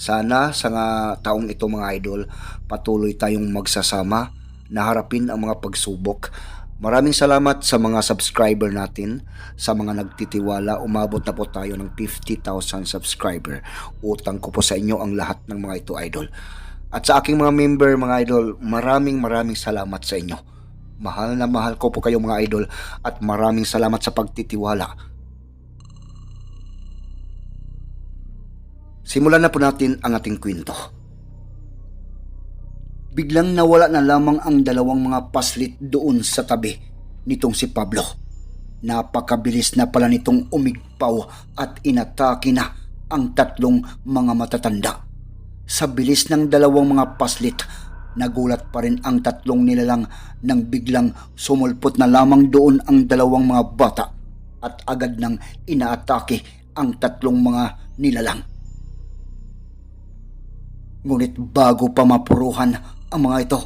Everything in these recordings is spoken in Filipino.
Sana sa nga taong ito mga idol, patuloy tayong magsasama na harapin ang mga pagsubok. Maraming salamat sa mga subscriber natin, sa mga nagtitiwala. Umabot na po tayo ng 50,000 subscriber. Utang ko po sa inyo ang lahat ng mga ito idol. At sa aking mga member mga idol, maraming maraming salamat sa inyo. Mahal na mahal ko po kayo mga idol at maraming salamat sa pagtitiwala. Simulan na po natin ang ating kwento. Biglang nawala na lamang ang dalawang mga paslit doon sa tabi nitong si Pablo. Napakabilis na pala nitong umigpaw at inatake na ang tatlong mga matatanda. Sa bilis ng dalawang mga paslit, nagulat pa rin ang tatlong nilalang nang biglang sumulpot na lamang doon ang dalawang mga bata at agad nang inaatake ang tatlong mga nilalang. Ngunit bago pa mapuruhan ang mga ito,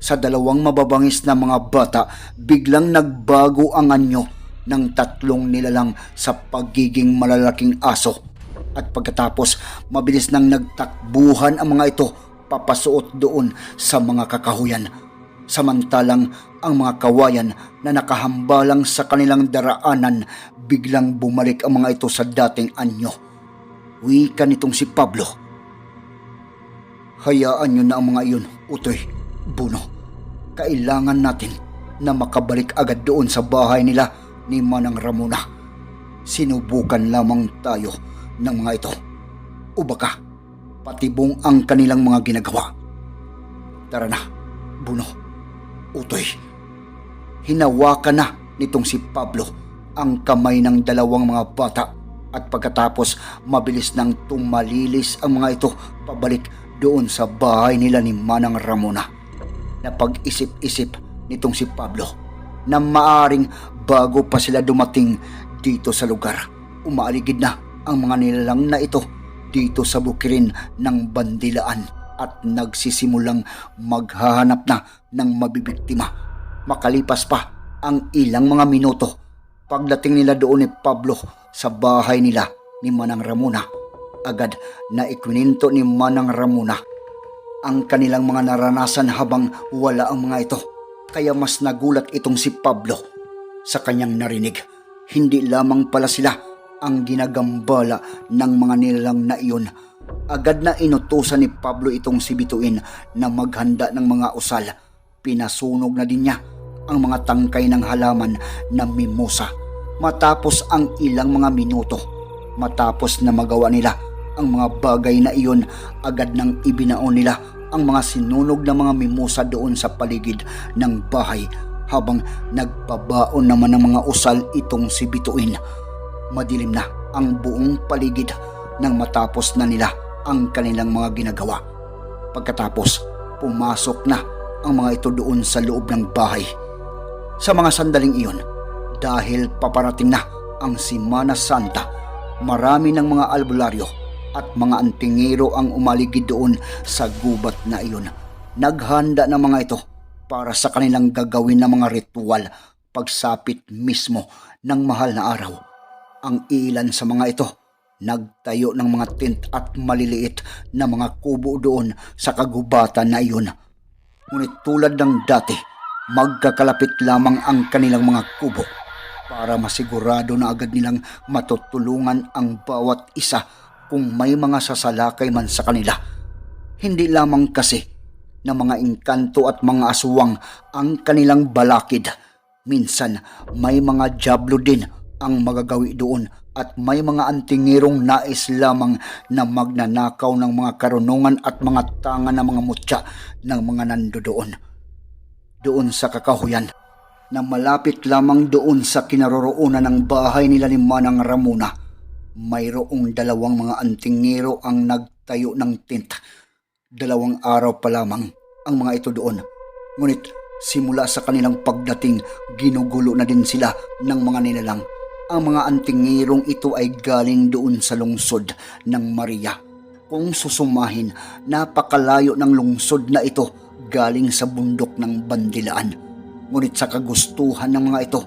sa dalawang mababangis na mga bata, biglang nagbago ang anyo ng tatlong nilalang sa pagiging malalaking aso. At pagkatapos, mabilis nang nagtakbuhan ang mga ito papasuot doon sa mga kakahuyan. Samantalang ang mga kawayan na nakahambalang sa kanilang daraanan, biglang bumalik ang mga ito sa dating anyo. Wika nitong si Pablo. Hayaan nyo na ang mga iyon, Utoy, Buno. Kailangan natin na makabalik agad doon sa bahay nila ni Manang Ramona. Sinubukan lamang tayo ng mga ito. O baka, patibong ang kanilang mga ginagawa. Tara na, Buno, Utoy. Hinawakan na nitong si Pablo ang kamay ng dalawang mga bata at pagkatapos mabilis nang tumalilis ang mga ito pabalik doon sa bahay nila ni Manang Ramona. Napag-isip-isip nitong si Pablo na maaring bago pa sila dumating dito sa lugar, umaaligid na ang mga nilalang na ito dito sa bukirin ng bandilaan at nagsisimulang maghahanap na ng mabibiktima. Makalipas pa ang ilang mga minuto pagdating nila doon ni Pablo sa bahay nila ni Manang Ramona agad na ikwininto ni Manang Ramona ang kanilang mga naranasan habang wala ang mga ito. Kaya mas nagulat itong si Pablo sa kanyang narinig. Hindi lamang pala sila ang ginagambala ng mga nilalang na iyon. Agad na inutusan ni Pablo itong si Bituin na maghanda ng mga usal. Pinasunog na din niya ang mga tangkay ng halaman na mimosa. Matapos ang ilang mga minuto, matapos na magawa nila ang mga bagay na iyon agad nang ibinaon nila ang mga sinunog na mga mimosa doon sa paligid ng bahay habang nagpabaon naman ng mga usal itong si Bituin. Madilim na ang buong paligid nang matapos na nila ang kanilang mga ginagawa. Pagkatapos, pumasok na ang mga ito doon sa loob ng bahay. Sa mga sandaling iyon, dahil paparating na ang Simana Santa, marami ng mga albularyo at mga antingero ang umaligid doon sa gubat na iyon. Naghanda ng mga ito para sa kanilang gagawin na mga ritual pagsapit mismo ng mahal na araw. Ang ilan sa mga ito nagtayo ng mga tent at maliliit na mga kubo doon sa kagubatan na iyon. Ngunit tulad ng dati, magkakalapit lamang ang kanilang mga kubo para masigurado na agad nilang matutulungan ang bawat isa kung may mga sasalakay man sa kanila. Hindi lamang kasi na mga engkanto at mga aswang ang kanilang balakid. Minsan may mga jablo din ang magagawi doon at may mga antingirong nais lamang na magnanakaw ng mga karunungan at mga tanga ng mga mutya ng mga nando doon. Doon sa kakahuyan na malapit lamang doon sa kinaroroonan ng bahay nila ni Manang Ramona mayroong dalawang mga antingero ang nagtayo ng tent. Dalawang araw pa lamang ang mga ito doon. Ngunit simula sa kanilang pagdating, ginugulo na din sila ng mga nilalang. Ang mga antingirong ito ay galing doon sa lungsod ng Maria. Kung susumahin, napakalayo ng lungsod na ito galing sa bundok ng Bandilaan. Ngunit sa kagustuhan ng mga ito,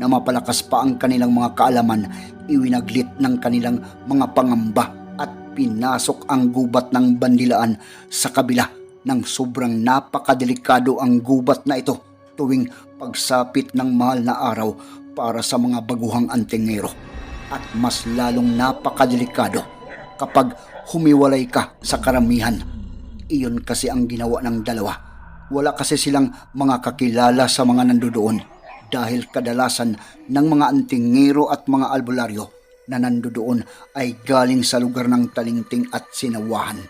na mapalakas pa ang kanilang mga kaalaman, iwinaglit ng kanilang mga pangamba at pinasok ang gubat ng bandilaan sa kabila ng sobrang napakadelikado ang gubat na ito tuwing pagsapit ng mahal na araw para sa mga baguhang antingero at mas lalong napakadelikado kapag humiwalay ka sa karamihan. Iyon kasi ang ginawa ng dalawa. Wala kasi silang mga kakilala sa mga nandoon dahil kadalasan ng mga antingero at mga albularyo na nandoon ay galing sa lugar ng talingting at sinawahan.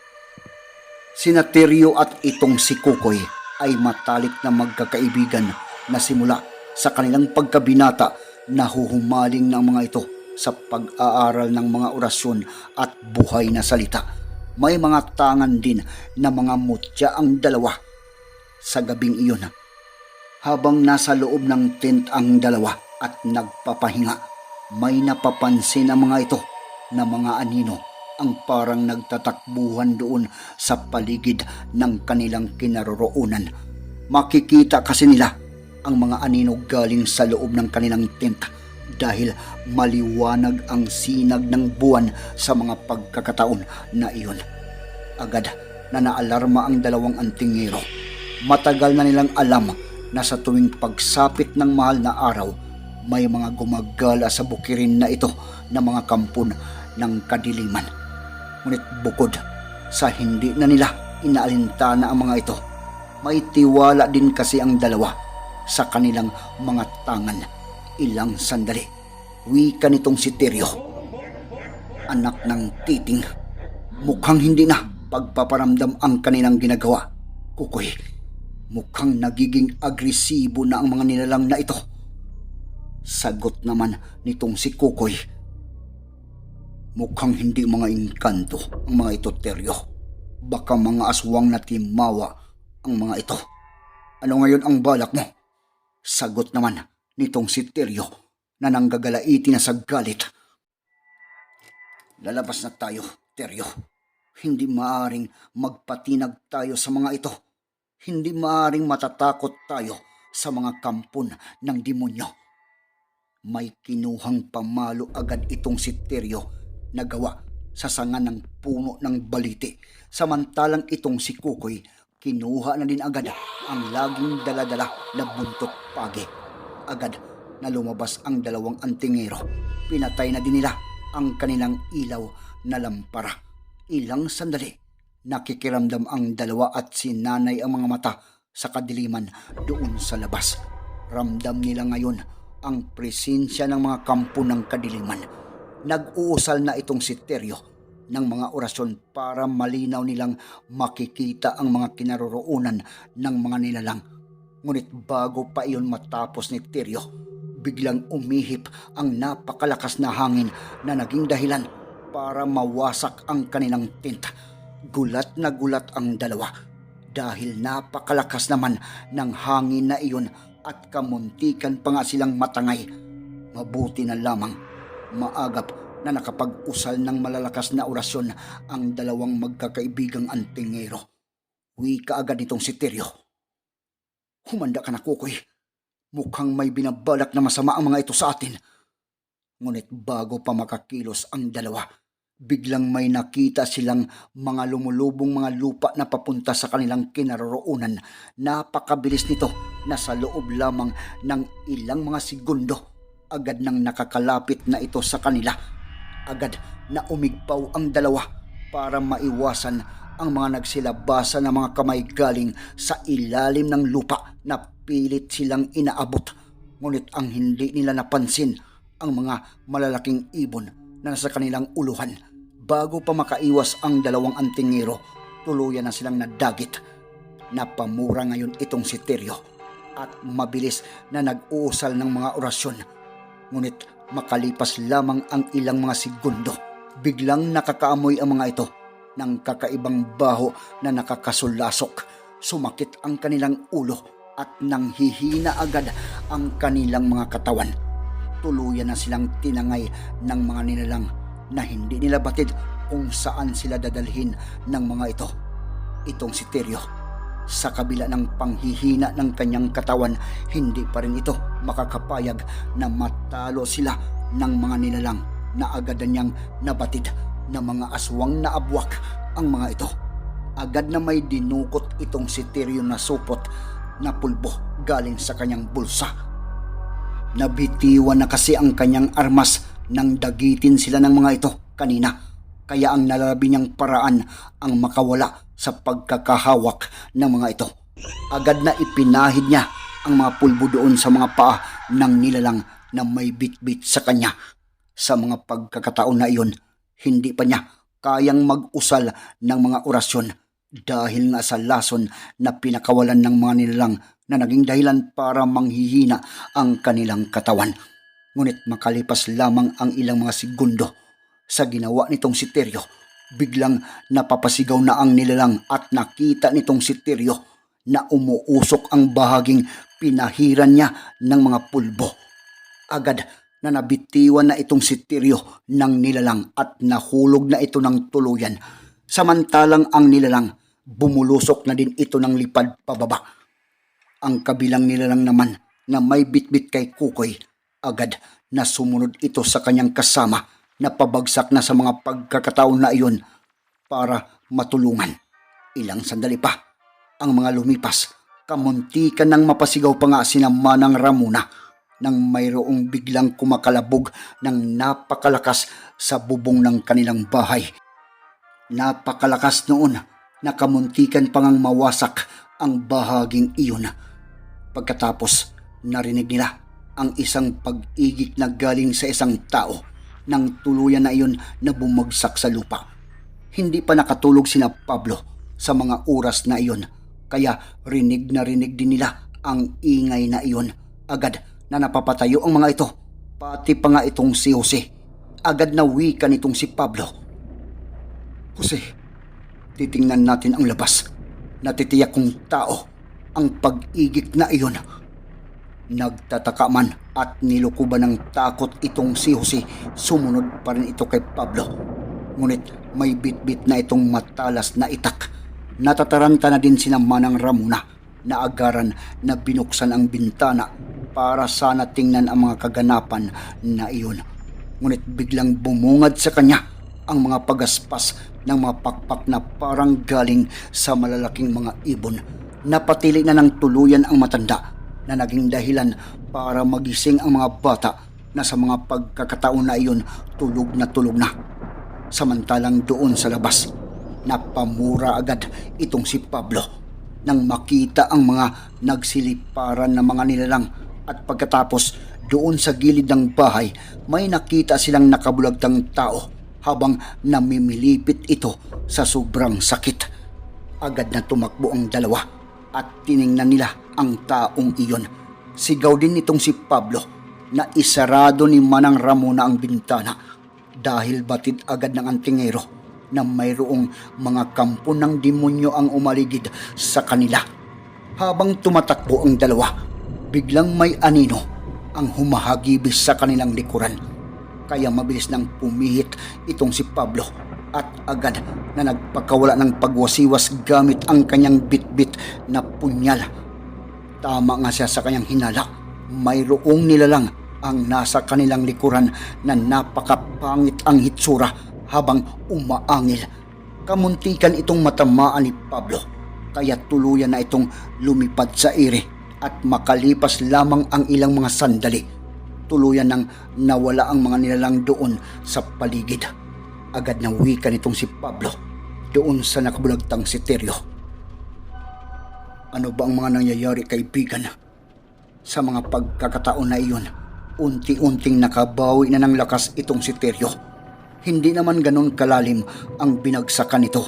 Sina Teryo at itong si Kukoy ay matalik na magkakaibigan na simula sa kanilang pagkabinata na huhumaling ng mga ito sa pag-aaral ng mga orasyon at buhay na salita. May mga tangan din na mga mutya ang dalawa. Sa gabing iyon, habang nasa loob ng tent ang dalawa at nagpapahinga, may napapansin ang mga ito na mga anino ang parang nagtatakbuhan doon sa paligid ng kanilang kinaroroonan. Makikita kasi nila ang mga anino galing sa loob ng kanilang tent dahil maliwanag ang sinag ng buwan sa mga pagkakataon na iyon. Agad na naalarma ang dalawang antingero. Matagal na nilang alam na sa tuwing pagsapit ng mahal na araw, may mga gumagala sa bukirin na ito na mga kampon ng kadiliman. Ngunit bukod sa hindi na nila inaalintana ang mga ito, may tiwala din kasi ang dalawa sa kanilang mga tangan. Ilang sandali, wika nitong si Teryo. Anak ng titing, mukhang hindi na pagpaparamdam ang kanilang ginagawa. Kukoy, mukhang nagiging agresibo na ang mga nilalang na ito. Sagot naman nitong si Kukoy. Mukhang hindi mga inkanto ang mga ito, Teryo. Baka mga aswang na timawa ang mga ito. Ano ngayon ang balak mo? Sagot naman nitong si Teryo na nanggagalaiti na sa galit. Lalabas na tayo, Teryo. Hindi maaring magpatinag tayo sa mga ito. Hindi maaring matatakot tayo sa mga kampon ng demonyo. May kinuhang pamalo agad itong si Teryo na gawa sa sanga ng puno ng baliti. Samantalang itong si Kukoy, kinuha na din agad ang laging daladala na buntot pagi. Agad na lumabas ang dalawang antingero. Pinatay na din nila ang kanilang ilaw na lampara. Ilang sandali, nakikiramdam ang dalawa at si nanay ang mga mata sa kadiliman doon sa labas. Ramdam nila ngayon ang presensya ng mga kampo ng kadiliman. Nag-uusal na itong si Teryo ng mga orasyon para malinaw nilang makikita ang mga kinaroroonan ng mga nilalang. Ngunit bago pa iyon matapos ni Teryo, biglang umihip ang napakalakas na hangin na naging dahilan para mawasak ang kanilang tent. Gulat na gulat ang dalawa dahil napakalakas naman ng hangin na iyon at kamuntikan pa nga silang matangay. Mabuti na lamang maagap na nakapag-usal ng malalakas na orasyon ang dalawang magkakaibigang antingero. Wika agad nitong si Teryo. Humanda ka na, Kukoy. Mukhang may binabalak na masama ang mga ito sa atin. Ngunit bago pa makakilos ang dalawa, biglang may nakita silang mga lumulubong mga lupa na papunta sa kanilang kinaroroonan. Napakabilis nito na sa loob lamang ng ilang mga segundo, agad nang nakakalapit na ito sa kanila. Agad na umigpaw ang dalawa para maiwasan ang mga nagsilabasa na mga kamay galing sa ilalim ng lupa na pilit silang inaabot. Ngunit ang hindi nila napansin ang mga malalaking ibon na nasa kanilang uluhan. Bago pa makaiwas ang dalawang antingero, tuluyan na silang nadagit. Napamura ngayon itong si Teryo at mabilis na nag-uusal ng mga orasyon. Ngunit makalipas lamang ang ilang mga segundo, biglang nakakaamoy ang mga ito ng kakaibang baho na nakakasulasok. Sumakit ang kanilang ulo at nanghihina agad ang kanilang mga katawan. Tuluyan na silang tinangay ng mga nilalang na hindi nila batid kung saan sila dadalhin ng mga ito. Itong si Teryo, Sa kabila ng panghihina ng kanyang katawan, hindi pa rin ito makakapayag na matalo sila ng mga nilalang na agad niyang nabatid na mga aswang na abwak ang mga ito. Agad na may dinukot itong si Tyrion na supot na pulbo galing sa kanyang bulsa. Nabitiwan na kasi ang kanyang armas nang dagitin sila ng mga ito kanina. Kaya ang nalabi niyang paraan ang makawala sa pagkakahawak ng mga ito. Agad na ipinahid niya ang mga pulbo doon sa mga paa ng nilalang na may bit-bit sa kanya. Sa mga pagkakataon na iyon, hindi pa niya kayang mag-usal ng mga orasyon dahil nga sa lason na pinakawalan ng mga nilalang na naging dahilan para manghihina ang kanilang katawan. Ngunit makalipas lamang ang ilang mga segundo sa ginawa nitong si Teryo, biglang napapasigaw na ang nilalang at nakita nitong si Teryo na umuusok ang bahaging pinahiran niya ng mga pulbo. Agad na nabitiwan na itong si Teryo ng nilalang at nahulog na ito ng tuluyan. Samantalang ang nilalang bumulusok na din ito ng lipad pababa. Ang kabilang nilalang naman na may bitbit kay Kukoy, agad na sumunod ito sa kanyang kasama na pabagsak na sa mga pagkakataon na iyon para matulungan. Ilang sandali pa, ang mga lumipas, kamuntikan ng mapasigaw pa nga sina Manang Ramuna nang mayroong biglang kumakalabog ng napakalakas sa bubong ng kanilang bahay. Napakalakas noon na kamuntikan pa ngang mawasak ang bahaging iyon. Pagkatapos, narinig nila ang isang pag-igik na galing sa isang tao nang tuluyan na iyon na bumagsak sa lupa. Hindi pa nakatulog sina Pablo sa mga oras na iyon, kaya rinig na rinig din nila ang ingay na iyon. Agad na napapatayo ang mga ito, pati pa nga itong si Jose. Agad na wika nitong si Pablo. Jose, titingnan natin ang labas. Natitiyak kong tao ang pag-igik na iyon. Nagtataka man at nilukuban ng takot itong si Jose, sumunod pa rin ito kay Pablo. Ngunit may bitbit na itong matalas na itak. Natataranta na din sina Manang Ramuna na agaran na binuksan ang bintana para sana tingnan ang mga kaganapan na iyon. Ngunit biglang bumungad sa kanya ang mga pagaspas ng mga pakpak na parang galing sa malalaking mga ibon. Napatili na ng tuluyan ang matanda na naging dahilan para magising ang mga bata na sa mga pagkakataon na iyon tulog na tulog na. Samantalang doon sa labas, napamura agad itong si Pablo nang makita ang mga nagsiliparan na mga nilalang at pagkatapos doon sa gilid ng bahay may nakita silang nakabulagtang tao habang namimilipit ito sa sobrang sakit. Agad na tumakbo ang dalawa at tiningnan nila ang taong iyon. Sigaw din nitong si Pablo na isarado ni Manang Ramona ang bintana dahil batid agad ng antingero na mayroong mga kampo ng demonyo ang umaligid sa kanila. Habang tumatakbo ang dalawa, biglang may anino ang humahagibis sa kanilang likuran. Kaya mabilis nang pumihit itong si Pablo at agad na nagpakawala ng pagwasiwas gamit ang kanyang bitbit na punyal. Tama nga siya sa kanyang hinala. Mayroong nilalang ang nasa kanilang likuran na napakapangit ang hitsura habang umaangil. Kamuntikan itong matamaan ni Pablo kaya tuluyan na itong lumipad sa ire at makalipas lamang ang ilang mga sandali. Tuluyan nang nawala ang mga nilalang doon sa paligid. Agad na wika nitong si Pablo doon sa nakabulagtang si Teryo. Ano ba ang mga nangyayari kaibigan? Sa mga pagkakataon na iyon, unti-unting nakabawi na ng lakas itong si Teryo. Hindi naman ganon kalalim ang binagsakan nito.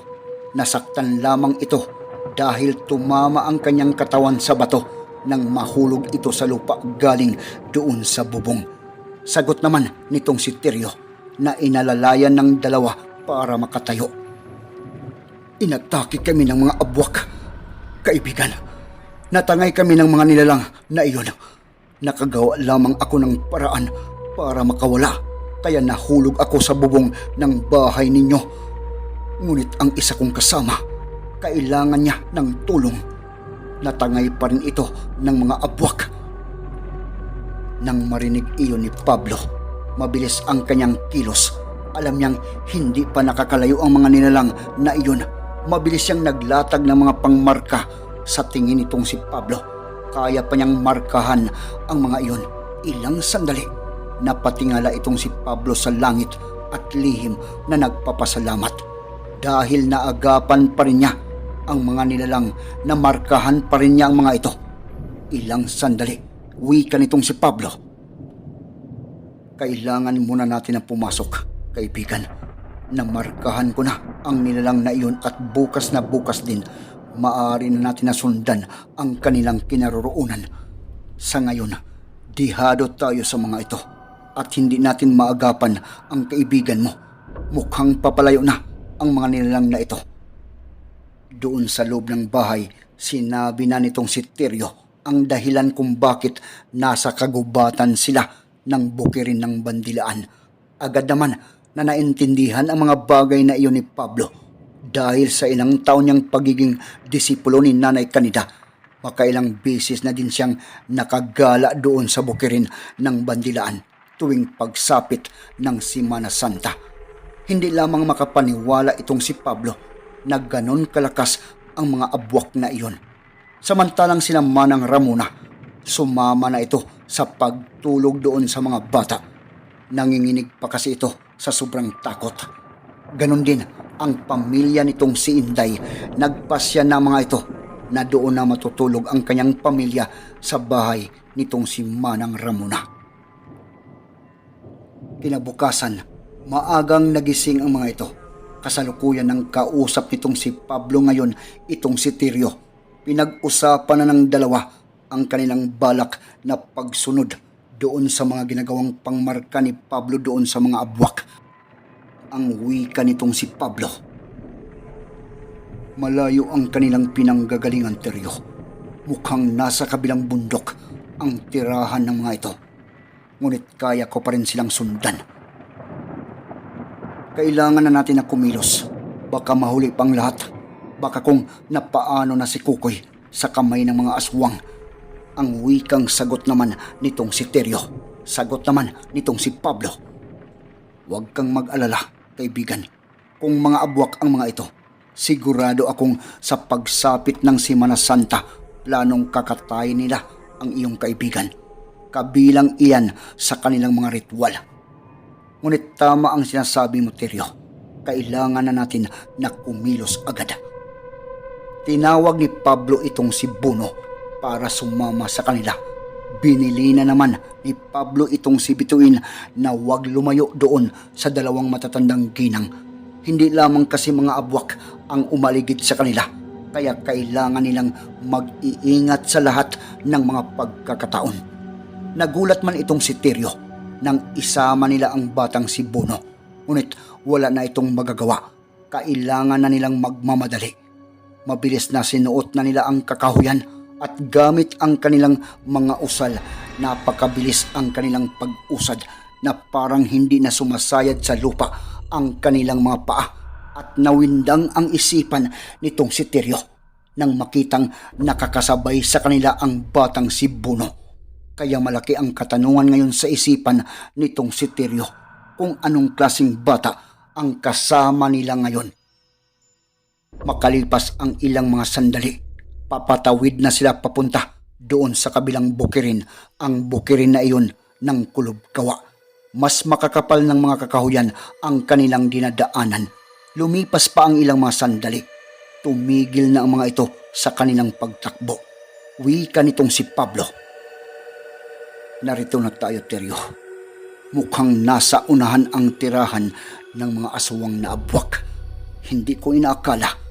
Nasaktan lamang ito dahil tumama ang kanyang katawan sa bato nang mahulog ito sa lupa galing doon sa bubong. Sagot naman nitong si Teryo na inalalayan ng dalawa para makatayo. Inatake kami ng mga abwak. Kaibigan, natangay kami ng mga nilalang na iyon. Nakagawa lamang ako ng paraan para makawala. Kaya nahulog ako sa bubong ng bahay ninyo. Ngunit ang isa kong kasama, kailangan niya ng tulong. natangay pa rin ito ng mga abwak. Nang marinig iyon ni Pablo, mabilis ang kanyang kilos. Alam niyang hindi pa nakakalayo ang mga nilalang na iyon. Mabilis siyang naglatag ng mga pangmarka sa tingin nitong si Pablo. Kaya pa niyang markahan ang mga iyon. Ilang sandali, napatingala itong si Pablo sa langit at lihim na nagpapasalamat. Dahil naagapan pa rin niya ang mga nilalang na markahan pa rin niya ang mga ito. Ilang sandali, wika nitong si Pablo. Kailangan muna natin na pumasok, kaibigan. Namarkahan ko na ang nilalang na iyon at bukas na bukas din, maaari na natin na sundan ang kanilang kinaroroonan. Sa ngayon, dihado tayo sa mga ito at hindi natin maagapan ang kaibigan mo. Mukhang papalayo na ang mga nilalang na ito. Doon sa loob ng bahay, sinabi na nitong si Tirio ang dahilan kung bakit nasa kagubatan sila ng bukirin ng bandilaan. Agad naman na naintindihan ang mga bagay na iyon ni Pablo dahil sa ilang taon niyang pagiging disipulo ni Nanay Kanida. Makailang beses na din siyang nakagala doon sa bukirin ng bandilaan tuwing pagsapit ng Simana Santa. Hindi lamang makapaniwala itong si Pablo na ganon kalakas ang mga abwak na iyon. Samantalang sila Manang Ramona, sumama na ito sa pagtulog doon sa mga bata. Nanginginig pa kasi ito sa sobrang takot. Ganon din ang pamilya nitong si Inday. Nagpasya na mga ito na doon na matutulog ang kanyang pamilya sa bahay nitong si Manang Ramona. Kinabukasan, maagang nagising ang mga ito. Kasalukuyan ng kausap nitong si Pablo ngayon itong si Tirio. Pinag-usapan na ng dalawa ang kanilang balak na pagsunod doon sa mga ginagawang pangmarka ni Pablo doon sa mga abwak. Ang wika nitong si Pablo. Malayo ang kanilang pinanggagalingan, Tirio. Mukhang nasa kabilang bundok ang tirahan ng mga ito. Ngunit kaya ko pa rin silang sundan. Kailangan na natin na kumilos. Baka mahuli pang lahat. Baka kung napaano na si Kukoy sa kamay ng mga aswang. Ang wikang sagot naman nitong si Terio. Sagot naman nitong si Pablo. Huwag kang mag-alala, kaibigan. Kung mga abwak ang mga ito, sigurado akong sa pagsapit ng Simana Santa, planong kakatayin nila ang iyong kaibigan. Kabilang iyan sa kanilang mga ritual. Ngunit tama ang sinasabi mo, Teryo. Kailangan na natin na kumilos agad. Tinawag ni Pablo itong si Buno para sumama sa kanila. Binili na naman ni Pablo itong si Bituin na huwag lumayo doon sa dalawang matatandang ginang. Hindi lamang kasi mga abwak ang umaligid sa kanila, kaya kailangan nilang mag-iingat sa lahat ng mga pagkakataon. Nagulat man itong si Tirio nang isama nila ang batang si Bono. Ngunit wala na itong magagawa. Kailangan na nilang magmamadali. Mabilis na sinuot na nila ang kakahuyan at gamit ang kanilang mga usal. Napakabilis ang kanilang pag-usad na parang hindi na sumasayad sa lupa ang kanilang mga paa at nawindang ang isipan nitong si Tirio nang makitang nakakasabay sa kanila ang batang si Buno. Kaya malaki ang katanungan ngayon sa isipan nitong si Tirio kung anong klasing bata ang kasama nila ngayon. Makalipas ang ilang mga sandali, papatawid na sila papunta doon sa kabilang bukirin, ang bukirin na iyon ng kulob kawa. Mas makakapal ng mga kakahuyan ang kanilang dinadaanan. Lumipas pa ang ilang mga sandali. Tumigil na ang mga ito sa kanilang pagtakbo. Wika nitong si Pablo. Narito na tayo, Teryo. Mukhang nasa unahan ang tirahan ng mga aswang na abwak. Hindi ko inaakala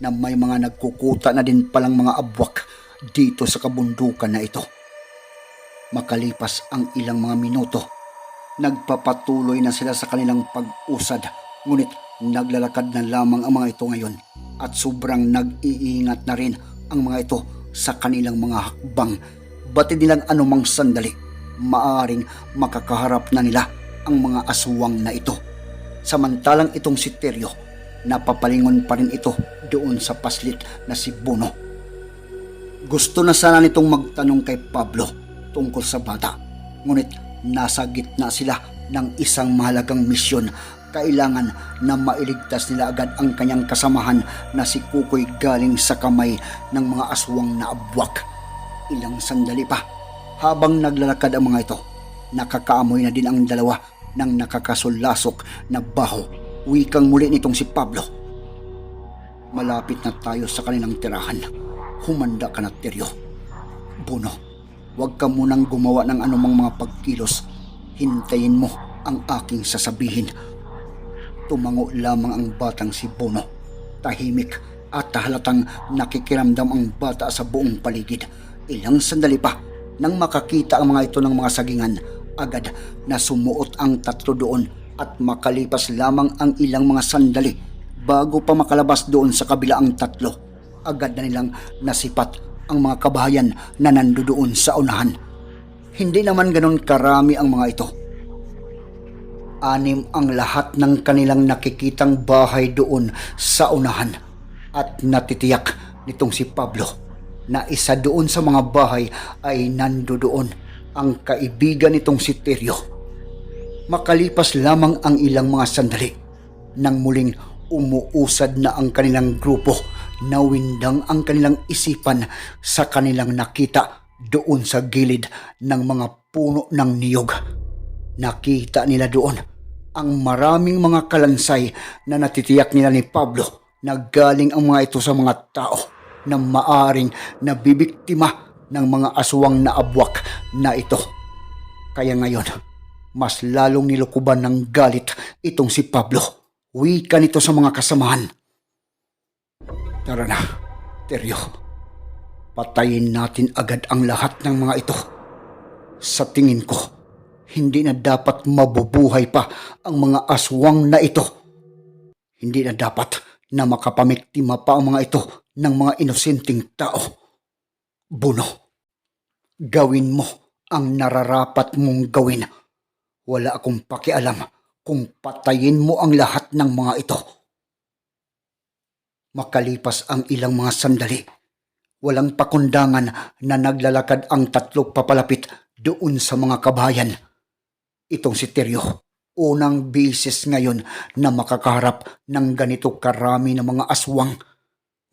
na may mga nagkukuta na din palang mga abwak dito sa kabundukan na ito. Makalipas ang ilang mga minuto, nagpapatuloy na sila sa kanilang pag-usad. Ngunit naglalakad na lamang ang mga ito ngayon at sobrang nag-iingat na rin ang mga ito sa kanilang mga hakbang. Batid nilang anumang sandali, maaring makakaharap na nila ang mga aswang na ito. Samantalang itong si Teryo, napapalingon pa rin ito doon sa paslit na si Bono. Gusto na sana nitong magtanong kay Pablo tungkol sa bata. Ngunit nasa gitna sila ng isang mahalagang misyon. Kailangan na mailigtas nila agad ang kanyang kasamahan na si Kukoy galing sa kamay ng mga aswang na abwak. Ilang sandali pa, habang naglalakad ang mga ito, nakakaamoy na din ang dalawa ng nakakasulasok na baho. Wikang muli nitong si Pablo. Malapit na tayo sa kanilang tirahan. Humanda ka na, Teryo. Buno, huwag ka munang gumawa ng anumang mga pagkilos. Hintayin mo ang aking sasabihin. Tumango lamang ang batang si Bono. Tahimik at halatang nakikiramdam ang bata sa buong paligid. Ilang sandali pa nang makakita ang mga ito ng mga sagingan, agad na sumuot ang tatlo doon at makalipas lamang ang ilang mga sandali bago pa makalabas doon sa kabila ang tatlo. Agad na nilang nasipat ang mga kabahayan na nandoon sa unahan. Hindi naman ganon karami ang mga ito anim ang lahat ng kanilang nakikitang bahay doon sa unahan at natitiyak nitong si Pablo na isa doon sa mga bahay ay nandoon ang kaibigan nitong si Teryo. Makalipas lamang ang ilang mga sandali nang muling umuusad na ang kanilang grupo nawindang ang kanilang isipan sa kanilang nakita doon sa gilid ng mga puno ng niyog. Nakita nila doon ang maraming mga kalansay na natitiyak nila ni Pablo na galing ang mga ito sa mga tao na maaring nabibiktima ng mga aswang na abwak na ito. Kaya ngayon, mas lalong nilukuban ng galit itong si Pablo. Wika nito sa mga kasamahan. Tara na, Teryo. Patayin natin agad ang lahat ng mga ito. Sa tingin ko, hindi na dapat mabubuhay pa ang mga aswang na ito. Hindi na dapat na makapamiktima pa ang mga ito ng mga inosenteng tao. Buno, gawin mo ang nararapat mong gawin. Wala akong pakialam kung patayin mo ang lahat ng mga ito. Makalipas ang ilang mga sandali, walang pakundangan na naglalakad ang tatlo papalapit doon sa mga kabayan. Itong si Teryo, unang bisis ngayon na makakaharap ng ganito karami ng mga aswang.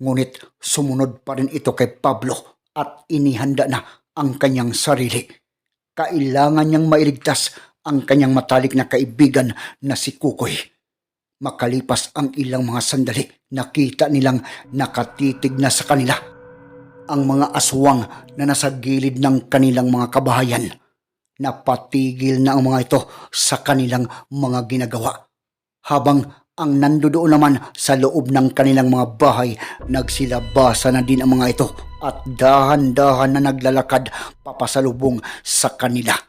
Ngunit sumunod pa rin ito kay Pablo at inihanda na ang kanyang sarili. Kailangan niyang mailigtas ang kanyang matalik na kaibigan na si Kukoy. Makalipas ang ilang mga sandali, nakita nilang nakatitig na sa kanila ang mga aswang na nasa gilid ng kanilang mga kabahayan. Napatigil na ang mga ito sa kanilang mga ginagawa. Habang ang nandoon naman sa loob ng kanilang mga bahay, nagsilabasa na din ang mga ito at dahan-dahan na naglalakad papasalubong sa kanila.